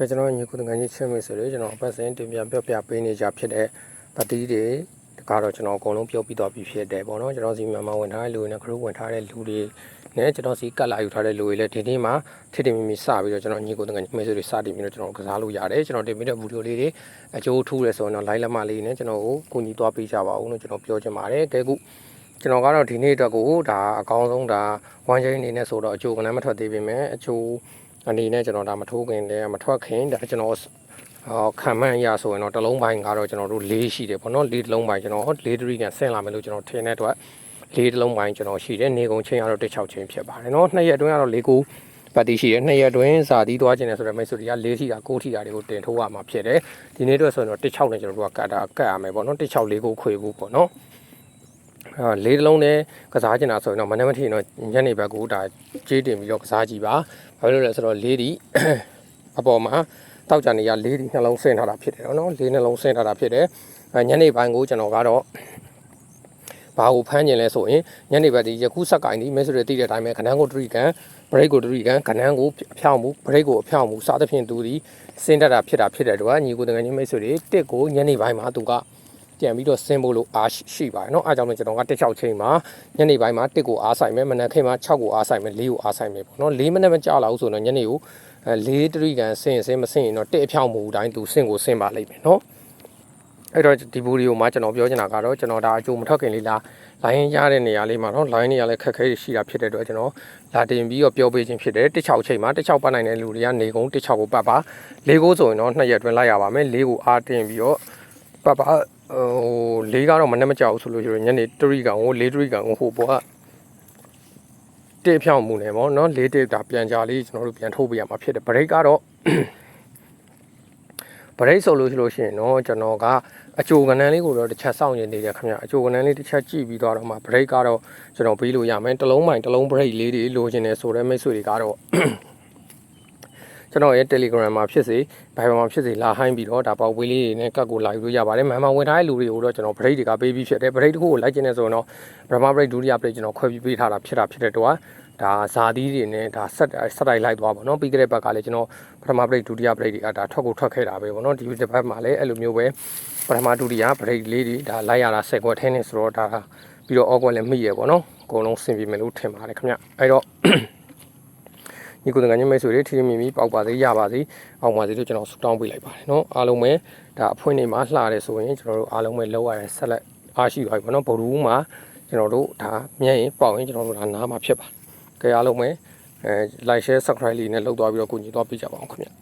ကဲကျွန်တော်ညီကိုတငယ်ကြီးချင်းမိတ်ဆိုလေကျွန်တော်အပတ်စဉ်တင်ပြပြောပြပေးနေကြဖြစ်တဲ့ပတိတွေတကားတော့ကျွန်တော်အကုန်လုံးပြောပြတော့ပြီဖြစ်တယ်ပေါ့နော်ကျွန်တော်စီမြန်မာဝင်ထားတဲ့လူတွေနဲ့ခရုဝင်ထားတဲ့လူတွေနဲ့ကျွန်တော်စီကတ်လာယူထားတဲ့လူတွေလည်းဒီနေ့မှထိတိမိမိစပြီးတော့ကျွန်တော်ညီကိုတငယ်ကြီးမိတ်ဆွေတွေစတင်ပြီးတော့ကျွန်တော်ကစားလို့ရတယ်ကျွန်တော်တင်ပြတဲ့ဗီဒီယိုလေးတွေအကျိုးထူးတယ်ဆိုရင်တော့ line လက်မလေးနဲ့ကျွန်တော်ကိုကူညီသွားပေးကြပါဦးလို့ကျွန်တော်ပြောချင်ပါတယ်ကဲခုကျွန်တော်ကတော့ဒီနေ့အတွက်ကိုဒါအကောင်းဆုံးဒါဝမ်းချင်းအနေနဲ့ဆိုတော့အကျိုးကလည်းမထွက်သေးပေမဲ့အကျိုး အနေနဲ့ကျွန်တော်ဒါမထိုးခင်တည်းမထွက်ခင်ဒါကျွန်တော်အော်ခံမှန်းရဆိုရင်တော့တစ်လုံးပိုင်းကတော့ကျွန်တော်တို့၄ရှိတယ်ပေါ့နော်၄တစ်လုံးပိုင်းကျွန်တော်၄တရီကန်ဆင်းလာမယ်လို့ကျွန်တော်ထင်တဲ့အတွက်၄တစ်လုံးပိုင်းကျွန်တော်ရှိတယ်နေကုန်ချင်းကတော့တစ်ချောက်ချင်းဖြစ်ပါတယ်နော်နှစ်ရက်အတွင်းကတော့၄ကိုပတ်တီရှိတယ်နှစ်ရက်အတွင်းဇာတိသွားခြင်းနဲ့ဆိုတော့မိတ်ဆွေတွေက၄ထိတာ၉ထိတာတွေကိုတင်ထိုးရမှာဖြစ်တယ်ဒီနေ့အတွက်ဆိုရင်တော့တစ်ချောက်နဲ့ကျွန်တော်တို့ကကတ်တာကတ်ရမယ်ပေါ့နော်တစ်ချောက်၄ကိုခွေဖို့ပေါ့နော် အဲလေးတစ်လုံးနဲ့ကစားကျင်တာဆိုရင်တော့မနေ့မထီတော့ညနေဘက်ကိုဒါကြေးတင်ပြီးတော့ကစားကြည့်ပါဘာလို့လဲဆိုတော့လေးဒီအပေါ်မှာတောက်ကြနေရလေးဒီနှလုံးဆင်းထားတာဖြစ်တယ်နော်လေးနှလုံးဆင်းထားတာဖြစ်တယ်အဲညနေပိုင်းကိုကျွန်တော်ကတော့ဘာကိုဖမ်းကျင်လဲဆိုရင်ညနေဘက်ဒီယခုဆက်ကင်ဒီမဲဆိုရတိတဲ့အတိုင်းပဲခဏကိုတရီကန်ဘရိတ်ကိုတရီကန်ခဏကိုအဖြောင်းမှုဘရိတ်ကိုအဖြောင်းမှုစသဖြင့်သူဒီဆင်းတတ်တာဖြစ်တာဖြစ်တဲ့တော့ညီကိုတကယ်ကြီးမိတ်ဆွေတွေတစ်ကိုညနေပိုင်းမှာသူက ပြန်ပြီးတော့ဆင်းဖို့လို့အားရှိပါတယ်เนาะအားကြောင့်လည်းကျွန်တော်ကတစ်ချောက်ချိန်မှာညနေပိုင်းမှာတစ်ကိုအားဆိုင်မယ်မနက်ခင်းမှာ6ကိုအားဆိုင်မယ်4ကိုအားဆိုင်မယ်ပေါ့เนาะ4မိနစ်မကြာလောက်ဆိုတော့ညနေကိုအဲ4တရီကန်ဆင်းဆင်းမဆင်းရင်တော့တစ်အဖြောင်းမှုတိုင်းသူဆင်းကိုဆင်းပါလိမ့်မယ်เนาะအဲ့တော့ဒီဗီဒီယိုမှာကျွန်တော်ပြောချင်တာကတော့ကျွန်တော်ဒါအကျိုးမထွက်ခင်လေးလားလိုင်းရတဲ့နေရာလေးမှာတော့ line နေရာလေးခက်ခဲရှိတာဖြစ်တဲ့အတွက်ကျွန်တော်လာတင်ပြီးတော့ပြောပေးခြင်းဖြစ်တယ်တစ်ချောက်ချိန်မှာတစ်ချောက်ပတ်နိုင်တဲ့လူတွေကနေကုန်တစ်ချောက်ကိုပတ်ပါလေးကိုဆိုရင်တော့နှစ်ရက်အတွင်းလိုက်ရပါမယ်လေးကိုအားတင်ပြီးတော့ပတ်ပါ ဟိုလေးကတော့မနှက်မကြောက်ဘူးဆိုလို့ရှိရင်ညနေ3ရီကောင်ကို4ရီကောင်ကိုဟိုဘောကတေးဖြောင်းမှုနေပေါ့နော်လေးတေးတာပြန်ကြလေးကျွန်တော်တို့ပြန်ထိုးပေးရမှာဖြစ်တယ်ဘရိတ်ကတော့ဗရိတ်ဆိုလို့ရှိလို့ရှိရင်တော့ကျွန်တော်ကအကြိုကနန်းလေးကိုတော့တစ်ချက်စောင့်နေနေတယ်ခင်ဗျအကြိုကနန်းလေးတစ်ချက်ကြည့်ပြီးတော့မှဗရိတ်ကတော့ကျွန်တော်ပြီးလို့ရမယ်တစ်လုံးပိုင်းတစ်လုံးဗရိတ်လေးတွေလိုချင်တယ်ဆိုတဲ့မိတ်ဆွေတွေကတော့ ကျွန်တော်ရဲ့ Telegram မှာဖြစ်စေ Viber မှာဖြစ်စေလာဟိုင်းပြီးတော့ဒါပေါက်ဝေးလေးတွေနဲ့ကတ်ကိုလာယူလို့ရပါတယ်မှန်မှန်ဝင်ထားတဲ့လူတွေကိုတော့ကျွန်တော်ဗရိတ်တွေကပေးပြီးဖြစ်တယ်ဗရိတ်တစ်ခုကိုလိုက်ကျင်နေဆိုရင်တော့ပထမဗရိတ်ဒုတိယဗရိတ်ကျွန်တော်ခွဲပြီးပေးထားတာဖြစ်တာဖြစ်တဲ့တော့ဒါဇာတိတွေနဲ့ဒါဆက်ဆက်တိုက်လိုက်သွားပါတော့ပြီးကြတဲ့ဘက်ကလည်းကျွန်တော်ပထမဗရိတ်ဒုတိယဗရိတ်တွေကဒါထွက်ကိုထွက်ခဲ့တာပဲပေါ့နော်ဒီတစ်ပတ်မှာလည်းအဲ့လိုမျိုးပဲပထမဒုတိယဗရိတ်လေးတွေဒါလိုက်ရတာဆက်ခွက်ထဲနေဆိုတော့ဒါပြီးတော့အောက်ကွက်လည်းမိရပေါ့နော်အကုန်လုံးဆင်ပြေမယ်လို့ထင်ပါတယ်ခင်ဗျအဲ့တော့ ညီကိုငါညမိတ်ဆွေတွေထိထိမိမိပေါက်ပါစေရပါစေအောင်ပါစေလို့ကျွန်တော်ဆုတောင်းပေးလိုက်ပါတယ်နော်အားလုံးပဲဒါအဖွင့်နေမှာလှတယ်ဆိုရင်ကျွန်တော်တို့အားလုံးပဲလောက်ရတဲ့ဆက်လက်အားရှိပါပြီပေါ့နော်ဗရူးမှာကျွန်တော်တို့ဒါမြင်ရင်ပေါက်ရင်ကျွန်တော်တို့ဒါနားမှာဖြစ်ပါကြအားလုံးပဲအဲ like share subscribe လေးနဲ့လောက်သွားပြီးတော့ကိုညီသွားပေးကြပါအောင်ခင်ဗျာ